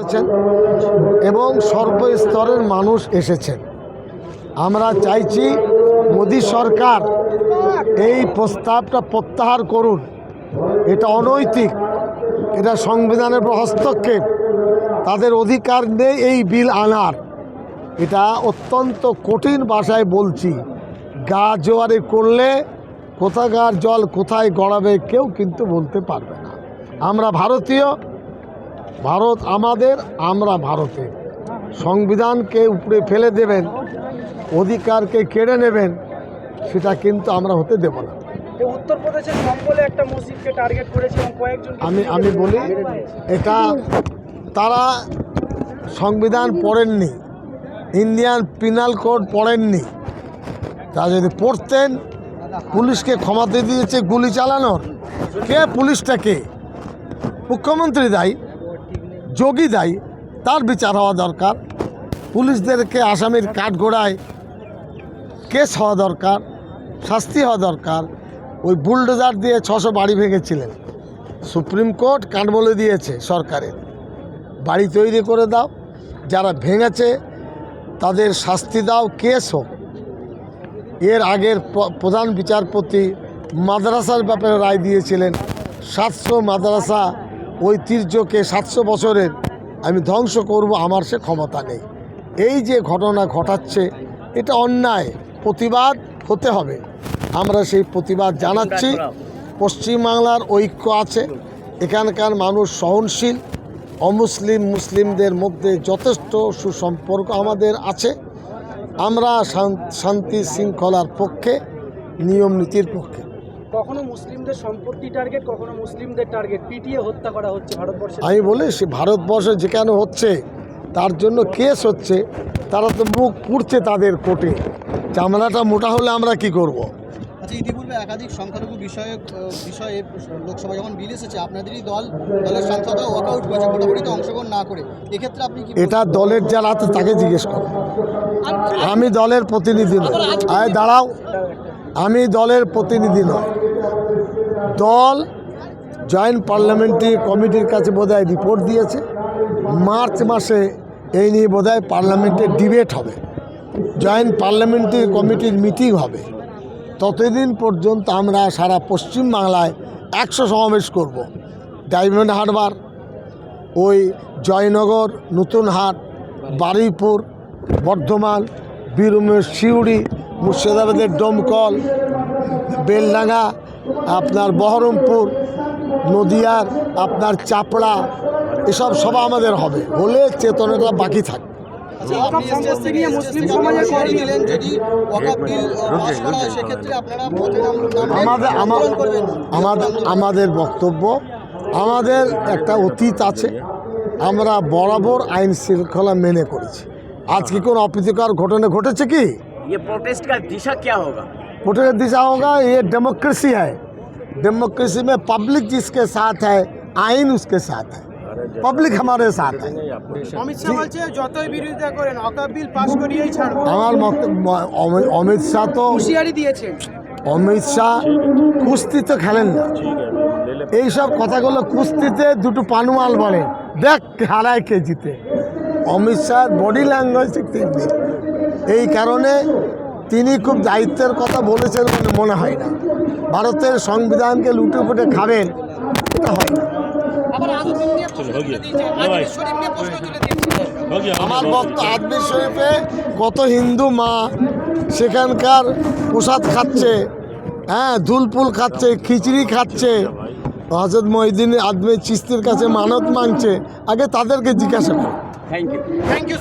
করেছেন এবং সর্বস্তরের মানুষ এসেছেন। আমরা চাইছি মোদী সরকার এই প্রস্তাবটা প্রত্যাহার করুন। এটা অনৈতিক, এটা সংবিধানের হস্তক্ষেপ। তাদের অধিকার নেই এই বিল আনার। এটা অত্যন্ত কঠিন ভাষায় বলছি। গা জোয়ারে করলে কোথাকার জল কোথায় গড়াবে কেউ কিন্তু বলতে পারবে না। আমরা ভারতীয় ভারত আমাদের আমরা ভারতের সংবিধানকে উপরে ফেলে দেবেন অধিকারকে কেড়ে নেবেন সেটা কিন্তু আমরা হতে দেব না। উত্তরপ্রদেশের সম্বলে একটা মসজিদকে টার্গেট করেছে এবং কয়েকজন আমি আমি বলি এটা তারা সংবিধান পড়েননি ইন্ডিয়ান পিনাল কোড পড়েননি। তা যদি পড়তেন পুলিশকে ক্ষমাতে দিয়েছে গুলি চালানোর। কে পুলিশটা কে? মুখ্যমন্ত্রী দায়ী। যোগী দায়ী, তার বিচার হওয়া দরকার। পুলিশদেরকে আসামির কাঠগোড়ায় কেস হওয়া দরকার, শাস্তি হওয়া দরকার। ওই বুলডোজার দিয়ে ছশো বাড়ি ভেঙেছিলেন। সুপ্রিম কোর্ট কান বলে দিয়েছে সরকারের। বাড়ি তৈরি করে দাও, যারা ভেঙেছে তাদের শাস্তি দাও, কেস হোক। এর আগের প্রধান বিচারপতি মাদ্রাসার ব্যাপারে রায় দিয়েছিলেন। সাতশো মাদ্রাসা ঐতিহ্যকে সাতশো বছরের আমি ধ্বংস করব, আমার সে ক্ষমতা নেই। এই যে ঘটনা ঘটাচ্ছে, এটা অন্যায়, প্রতিবাদ হতে হবে। আমরা সেই প্রতিবাদ জানাচ্ছি। পশ্চিমবাংলার ঐক্য আছে। এখানকার মানুষ সহনশীল। অমুসলিম, মুসলিমদের মধ্যে যথেষ্ট সুসম্পর্ক আমাদের আছে। আমরা শান্তি শৃঙ্খলার পক্ষে নিয়ম নীতির পক্ষে। কখনো মুসলিমদের সম্পত্তি টার্গেট কখনো মুসলিমদের টার্গেট পিটিয়ে হত্যা করা হচ্ছে ভারতবর্ষে। আমি বলি সে ভারতবর্ষে যেখানে হচ্ছে তার জন্য কেস হচ্ছে তারা তো মুখ পুড়ছে তাদের কোটে চামড়াটা মোটা হলে আমরা কি করব। আচ্ছা ইতিপূর্বে একাধিক সংখ্যালঘু বিষয়ে লোকসভা যখন বিল এসেছে আপনাদেরই দল দলের সাংসদরা ওয়াকআউট করেছে ভোটাভুটিতে অংশগ্রহণ না করে। এক্ষেত্রে আপনি কি এটা দলের যারা আছে তাকে জিজ্ঞেস করো। আমি দলের প্রতিনিধি নই। আয় দাঁড়াও। আমি দলের প্রতিনিধি নয়। দল জয়েন্ট পার্লামেন্টারি কমিটির কাছে বোধহয় রিপোর্ট দিয়েছে। মার্চ মাসে এই নিয়ে বোধহয় পার্লামেন্টে ডিবেট হবে। জয়েন্ট পার্লামেন্টারি কমিটির মিটিং হবে। ততদিন পর্যন্ত আমরা সারা পশ্চিম বাংলায় একশো সমাবেশ করব। ডায়মন্ড হারবার, ওই জয়নগর নতুনহাট বারুইপুর, বর্ধমান, বীরভূমের সিউড়ি মুর্শিদাবাদের ডোমকল বেলডাঙ্গা আপনার বহরমপুর নদিয়ার আপনার চাপড়া এসব সভা আমাদের হবে। হলে চেতনাটা বাকি থাকবে আচ্ছা, হয় আমাদের বক্তব্য আমাদের একটা অতীত আছে। আমরা বরাবর আইন শৃঙ্খলা মেনে করেছি। আজকে কোন অপ্রীতিকর ঘটনা ঘটেছে কি? ये प्रोटेस्ट का दिशा क्या होगा वोटर का दिशा होगा ये डेमोक्रेसी है डेमोक्रेसी में पब्लिक जिसके साथ है आइन उसके साथ है पब्लिक हमारे साथ है অমিত শাহ বলছে যতই বিরোধিতা করেন অকাপ বিল পাস করিয়েই ছাড়বো আমার বক্তব্য অমি- অমিত শাহ তো হুঁশিয়ারি দিয়েছেন অমিত শাহ কুস্তি তো খেলেন না এইসব কথাগুলো কুস্তিতে দুটো পানুয়াল বলে দেখ হারায় কে জিতে অমিত শাহ বডি ল্যাঙ্গুয়েজ ঠিক তেমনি এই কারণে তিনি খুব দায়িত্বের কথা বলেছেন বলে মনে হয় না। ভারতের সংবিধানকে লুটে ফুটে খাবেন এটা হয় না। আমার ভক্ত আজমির শরীফে কত হিন্দু মা সেখানকার প্রসাদ খাচ্ছে হ্যাঁ ধুলপুল খাচ্ছে খিচড়ি খাচ্ছে হজরত মহিদিন আদমে চিস্তির কাছে মানত মাংছে আগে তাদেরকে জিজ্ঞাসা করো। Thank you thank you